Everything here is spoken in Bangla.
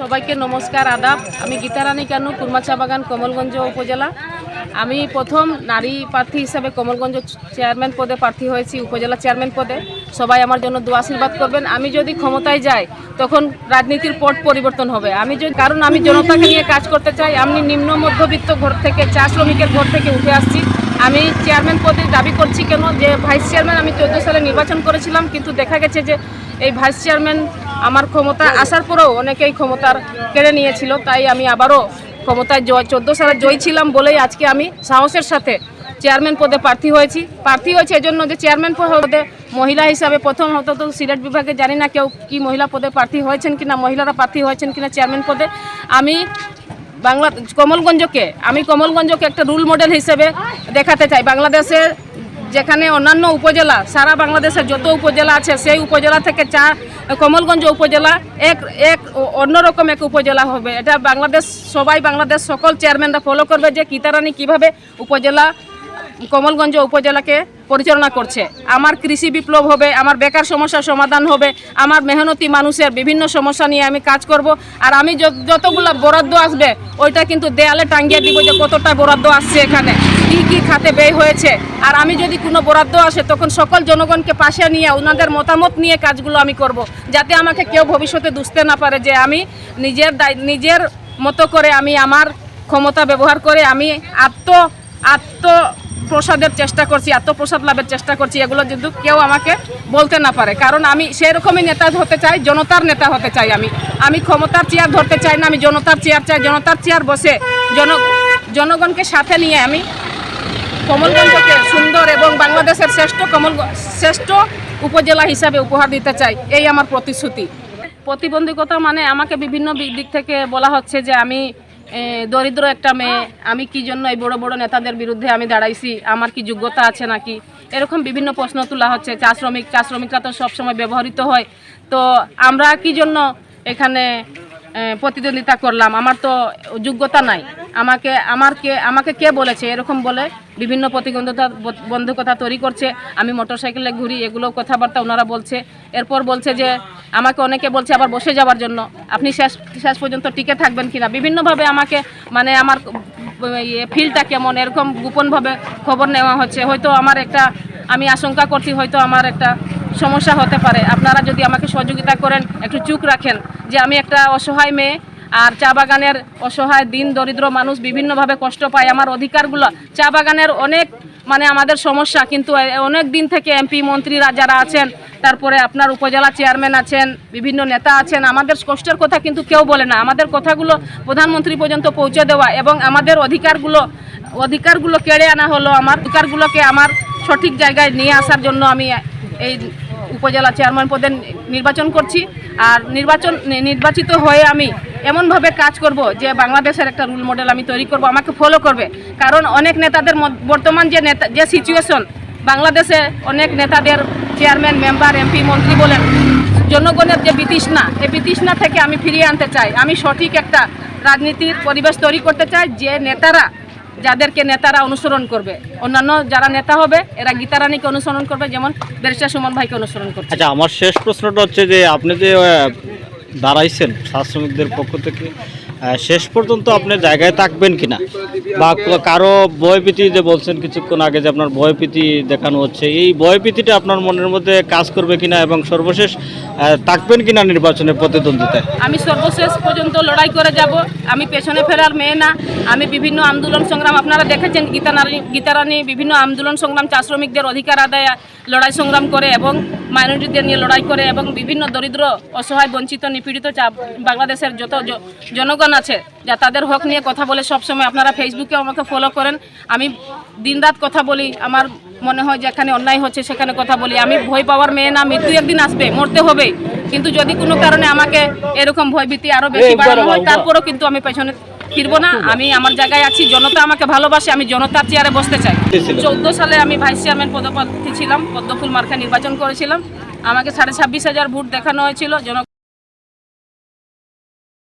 সবাইকে নমস্কার, আদাব। আমি গীতারানী কানু, কুরমাচা বাগান, কমলগঞ্জ উপজেলা। আমি প্রথম নারী প্রার্থী হিসেবে কমলগঞ্জ চেয়ারম্যান পদে প্রার্থী হয়েছি, উপজেলা চেয়ারম্যান পদে। সবাই আমার জন্য দু আশীর্বাদ করবেন। আমি যদি ক্ষমতায় যাই, তখন রাজনীতির পট পরিবর্তন হবে। আমি যদি, কারণ আমি জনতাকে নিয়ে কাজ করতে চাই, আমি নিম্ন মধ্যবিত্ত ঘর থেকে, চা শ্রমিকের ঘর থেকে উঠে আসছি। আমি চেয়ারম্যান পদে দাবি করছি কেন? যে ভাইস চেয়ারম্যান আমি চোদ্দ সালে নির্বাচন করেছিলাম, কিন্তু দেখা গেছে যে এই ভাইস চেয়ারম্যান আমার ক্ষমতা আসার পরেও অনেকেই ক্ষমতার কেড়ে নিয়েছিল, তাই আমি আবারও ক্ষমতায় জয়, চোদ্দ সালে জয়ী ছিলাম বলেই আজকে আমি সাহসের সাথে চেয়ারম্যান পদে প্রার্থী হয়েছি। প্রার্থী হয়েছে এজন্য যে চেয়ারম্যান পদে মহিলা হিসাবে প্রথম হতো তো সিলেট বিভাগে জানি না কেউ কি মহিলা পদে প্রার্থী হয়েছেন কিনা, মহিলারা প্রার্থী হয়েছেন কিনা চেয়ারম্যান পদে। আমি বাংলা, কমলগঞ্জকে, আমি কমলগঞ্জকে একটা রোল মডেল হিসেবে দেখাতে চাই। বাংলাদেশের যেখানে অন্যান্য উপজেলা, সারা বাংলাদেশের যত উপজেলা আছে, সেই উপজেলা থেকে চা কমলগঞ্জ উপজেলা, এক এক অন্যরকম এক উপজেলা হবে। এটা বাংলাদেশ, সবাই বাংলাদেশ সকল চেয়ারম্যানরা ফলো করবে যে কিতারানি কীভাবে উপজেলা কমলগঞ্জ উপজেলাকে পরিচালনা করছে। আমার কৃষি বিপ্লব হবে, আমার বেকার সমস্যার সমাধান হবে, আমার মেহনতি মানুষের বিভিন্ন সমস্যা নিয়ে আমি কাজ করব। আর আমি যত- যতগুলা বরাদ্দ আসবে, ওইটা কিন্তু দেয়ালে টাঙ্গিয়ে দিব যে কতটা বরাদ্দ আসছে এখানে, কি কি খাতে ব্যয় হয়েছে। আর আমি যদি কোনো বরাদ্দ আসে, তখন সকল জনগণকে পাশে নিয়ে, ওনাদের মতামত নিয়ে কাজগুলো আমি করব, যাতে আমাকে কেউ ভবিষ্যতে দুষতে না পারে যে আমি নিজের নিজের মতো করে আমি আমার ক্ষমতা ব্যবহার করে আমি আত্ম আত্ম প্রসাদের চেষ্টা করছি, আত্মপ্রসাদ লাভের চেষ্টা করছি, এগুলো কিন্তু কেউ আমাকে বলতে না পারে। কারণ আমি সেরকমই নেতা হতে চাই, জনতার নেতা হতে চাই আমি। আমি ক্ষমতার চেয়ার ধরতে চাই না, আমি জনতার চেয়ার চাই। জনতার চেয়ার বসে জন, জনগণকে সাথে নিয়ে আমি কমলগঞ্জকে সুন্দর এবং বাংলাদেশের শ্রেষ্ঠ কমল, শ্রেষ্ঠ উপজেলা হিসাবে উপহার দিতে চাই। এই আমার প্রতিশ্রুতি। প্রতিবন্ধকতা মানে আমাকে বিভিন্ন দিক থেকে বলা হচ্ছে যে আমি দরিদ্র একটা মেয়ে, আমি কি জন্য এই বড় বড় নেতাদের বিরুদ্ধে আমি দাঁড়াইছি? আমার কি যোগ্যতা আছে নাকি? এরকম বিভিন্ন প্রশ্ন তোলা হচ্ছে। চা শ্রমিক চা শ্রমিকরা তো সবসময় ব্যবহৃত হয়। তো আমরা কি জন্য এখানে প্রতিদ্বন্দ্বিতা করলাম? আমার তো যোগ্যতা নাই। আমাকে আমার কে আমাকে কে বলেছে? এরকম বলে বিভিন্ন প্রতিবন্ধকতা বন্ধকতা তৈরি করছে। আমি মোটরসাইকেলে ঘুরি, এগুলো কথাবার্তা ওনারা বলছে। এরপর বলছে যে আমাকে অনেকে বলছে আবার বসে যাওয়ার জন্য। আপনি শেষ শেষ পর্যন্ত টিকে থাকবেন কিনা? বিভিন্নভাবে আমাকে মানে আমার ইয়ে ফিলটা কেমন? এরকম গোপনভাবে খবর নেওয়া হচ্ছে। হয়তো আমার একটা, আমি আশঙ্কা করছি, হয়তো আমার একটা সমস্যা হতে পারে। আপনারা যদি আমাকে সহযোগিতা করেন, একটু চুপ রাখেন যে আমি একটা অসহায় মেয়ে আর চা বাগানের অসহায়, দিন দরিদ্র মানুষ বিভিন্নভাবে কষ্ট পায়। আমার অধিকারগুলো, চা বাগানের অনেক মানে আমাদের সমস্যা, কিন্তু অনেক দিন থেকে এমপি, মন্ত্রীরা যারা আছেন তারপরে আপনার উপজেলা চেয়ারম্যান আছেন, বিভিন্ন নেতা আছেন, আমাদের কষ্টের কথা কিন্তু কেউ বলে না। আমাদের কথাগুলো প্রধানমন্ত্রী পর্যন্ত পৌঁছে দেওয়া এবং আমাদের অধিকারগুলো অধিকারগুলো কেড়ে আনা হলো। আমার অধিকারগুলোকে আমার সঠিক জায়গায় নিয়ে আসার জন্য আমি এই উপজেলা চেয়ারম্যান পদে নির্বাচন করছি। আর নির্বাচন, নির্বাচিত হয়ে আমি এমনভাবে কাজ করব যে বাংলাদেশের একটা রুল মডেল আমি তৈরি করব, আমাকে ফলো করবে। কারণ অনেক নেতাদের বর্তমান যে নেতা, যে সিচুয়েশন বাংলাদেশে অনেক নেতাদের চেয়ারম্যান মেম্বার এমপি মন্ত্রী বলেন, জনগণের যে বিতৃষ্ণা, এই বিতৃষ্ণা থেকে আমি ফিরিয়ে আনতে চাই। আমি সঠিক একটা রাজনীতির পরিবেশ তৈরি করতে চাই, যে নেতারা, যাদেরকে নেতারা অনুসরণ করবে। অন্যান্য যারা নেতা হবে, এরা গীতারানীকে অনুসরণ করবে, যেমন বেরিস্টার সুমন ভাইকে অনুসরণ করবে আচ্ছা আমার শেষ প্রশ্নটা হচ্ছে যে, আপনি যে দাঁড়াইছেন শ্রমিকদের পক্ষ থেকে শেষ পর্যন্ত আপনি জায়গায় থাকবেন কিনা? বা কারও ভয়ভীতি যে বলছেন কিছুক্ষণ আগে যে আপনার ভয়ভীতি দেখানো হচ্ছে, এই ভয়ভীতিটা আপনার মনের মধ্যে কাজ করবে কিনা এবং সর্বশেষ থাকবেন কিনা নির্বাচনে প্রতিদ্বন্দ্বিতায়? আমি সর্বশেষ পর্যন্ত লড়াই করে যাব। আমি পেছনে ফেরার মেয়ে না। আমি বিভিন্ন আন্দোলন সংগ্রাম, আপনারা দেখেছেন গীতারানী গীতারানী, বিভিন্ন আন্দোলন সংগ্রাম চা শ্রমিকদের অধিকার আদায় লড়াই সংগ্রাম করে এবং মাইনরিটিদের নিয়ে লড়াই করে এবং বিভিন্ন দরিদ্র অসহায় বঞ্চিত নিপীড়িত চা বাংলাদেশের যত জনগণ আছে যা তাদের হক নিয়ে কথা বলে সবসময় আপনারা ফেসবুকে আমাকে ফলো করেন। আমি দিনরাত কথা বলি আমার মনে হয় যেখানে অন্যায় হচ্ছে সেখানে কথা বলি। আমি ভয় পাওয়ার মেয়ে না মৃত্যু একদিন আসবে মরতে হবে। কিন্তু যদি কোনো কারণে আমাকে এরকম ভয়ভীতি আরও বেশি বাড়ানো হয় তারপরেও কিন্তু আমি পেছনে ফিরবো না আমি আমার জায়গায় আছি জনতা আমাকে ভালোবাসে আমি জনতার চেয়ারে বসতে চাই। চৌদ্দ সালে আমি ভাইস চেয়ারম্যান পদপ্রার্থী ছিলাম পদ্মফুল মার্কা নির্বাচন করেছিলাম। আমাকে সাড়ে ছাব্বিশ হাজার ভোট দেখানো হয়েছিল জন